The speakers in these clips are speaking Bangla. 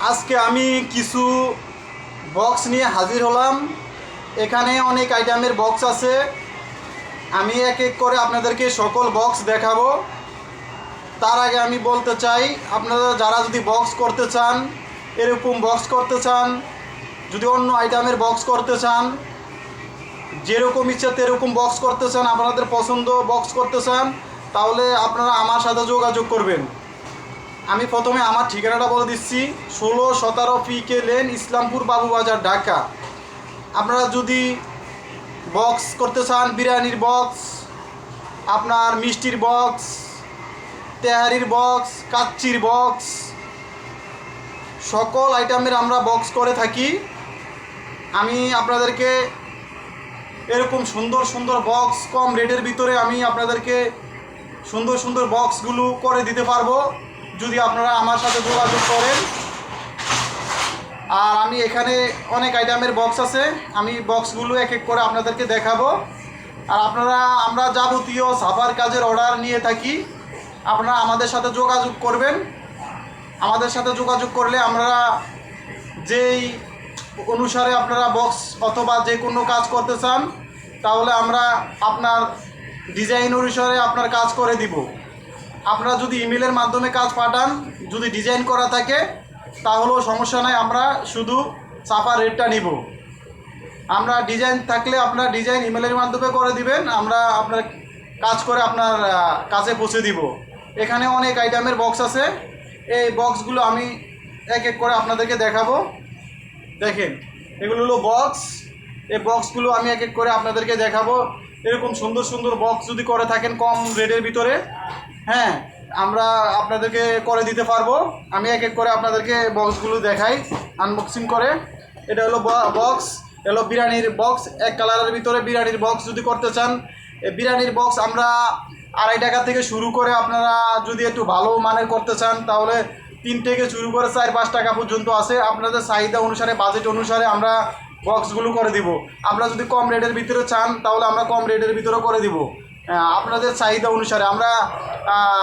আজকে আমি কিছু বক্স নিয়ে হাজির হলাম। এখানে অনেক আইটেমের বক্স আছে। আমি এক এক করে আপনাদেরকে সকল বক্স দেখাবো। তার আগে আমি বলতে চাই, আপনারা যারা যদি বক্স করতে চান, এরকম বক্স করতে চান, যদি অন্য আইটেমের বক্স করতে চান, যেরকম ইচ্ছা তেরকম বক্স করতে চান, আপনাদের পছন্দ বক্স করতে চান, তাহলে আপনারা আমার সাথে যোগাযোগ করবেন। আমি প্রথমে আমার ঠিকানাটা বলে দিচ্ছি, ষোলো সতেরো P K lane Islampur, Babubazar, Dhaka. আপনারা যদি বক্স করতে চান, বিরিয়ানির বক্স আপনার মিষ্টির বক্স তেহারির বক্স কাচ্চির বক্স সকল আইটেমের আমরা বক্স করে থাকি। আমি আপনাদেরকে এরকম সুন্দর সুন্দর বক্স কম রেটের ভিতরে আমি আপনাদেরকে সুন্দর সুন্দর বক্সগুলো করে দিতে পারব। যদি আপনারা আমার সাথে যোগাযোগ করেন। আর আমি এখানে অনেক আইটেমের বক্স আছে। আমি বক্সগুলো এক এক করে আপনাদেরকে দেখাবো। আর আপনারা, আমরা যাবতীয় সাফার কাজের অর্ডার নিয়ে থাকি। আপনারা আমাদের সাথে যোগাযোগ করবেন। আমাদের সাথে যোগাযোগ করলে আমরা যেই অনুসারে আপনারা বক্স অথবা যে কোনো কাজ করতে চান, তাহলে আমরা আপনার ডিজাইন অনুসারে আপনার কাজ করে দিব। আপনারা যদি ইমেলের মাধ্যমে কাজ পাঠান, যদি ডিজাইন করা থাকে, তাহলেও সমস্যা নাই, আমরা শুধু চাপা রেটটা নিব। আমরা ডিজাইন থাকলে আপনার ডিজাইন ইমেলের মাধ্যমে করে দিবেন, আমরা আপনার কাজ করে আপনার কাছে পৌঁছে দিব। এখানে অনেক আইটেমের বক্স আছে। এই বক্সগুলো আমি এক এক করে আপনাদেরকে দেখাবো। দেখেন, এগুলো হলো বক্স। এই বক্সগুলো আমি এক এক করে আপনাদেরকে দেখাবো। এরকম সুন্দর সুন্দর বক্স যদি করে থাকেন কম রেটের ভিতরে হ্যাঁ আমরা আপনাদেরকে করে দিতে পারব। আমি এক এক করে আপনাদেরকে বক্সগুলো দেখাই আনবক্সিং করে। এটা হলো বক্স হলো বিরিয়ানির বক্স এক কালারের ভিতরে বিরিয়ানির বক্স যদি করতে চান বিরিয়ানির বক্স আমরা আড়াই টাকা থেকে শুরু করে আপনারা যদি একটু ভালো মানের করতে চান, তাহলে তিন থেকে শুরু করে চার পাঁচ টাকা পর্যন্ত আছে। আপনাদের চাহিদা অনুসারে বাজেট অনুসারে আমরা বক্সগুলো করে দিব। আপনারা যদি কম রেটের ভিতরে চান, তাহলে আমরা কম রেটের ভিতরে করে দিব। আপনাদের চাহিদা অনুসারে আমরা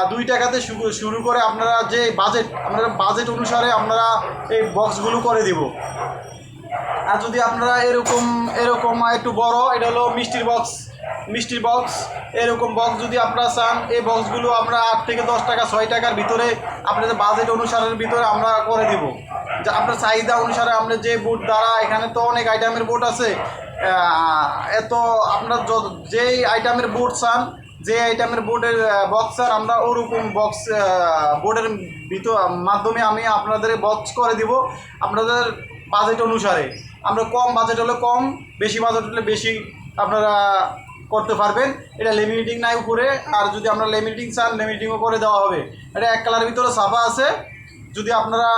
দুই টাকাতে শুরু- করে আপনারা যে বাজেট আপনার বাজেট অনুসারে আপনারা এই বক্সগুলো করে দিব। আর যদি আপনারা এরকম এরকম একটু বড়, এটা হলো মিষ্টির বক্স মিষ্টির বক্স এরকম বক্স যদি আপনারা চান, এই বক্সগুলো আমরা আট থেকে দশ টাকা, ছয় টাকার ভিতরে আপনাদের বাজেট অনুসারের ভিতরে আমরা করে দিব। যে আপনার চাহিদা অনুসারে আপনার যে বোর্ড দ্বারা, এখানে তো অনেক আইটেমের বোর্ড আছে। এত আপনার যেই আইটেমের বোর্ড চান, যে আইটেমের বোর্ডের বক্স স্যার আমরা ওরকম বক্স বোর্ডের ভিতর, মাধ্যমে আমি আপনাদের বক্স করে দিব আপনাদের বাজেট অনুসারে। আমরা কম বাজেট হলে কম, বেশি বাজেট হলে বেশি আপনারা করতে পারবেন। এটা লিমিটিং নাই উপরে। আর যদি আমরা লিমিটিং চান লিমিটিংও করে দেওয়া হবে। এটা এক কালার ভিতরে সাফা আছে। যদি আপনারা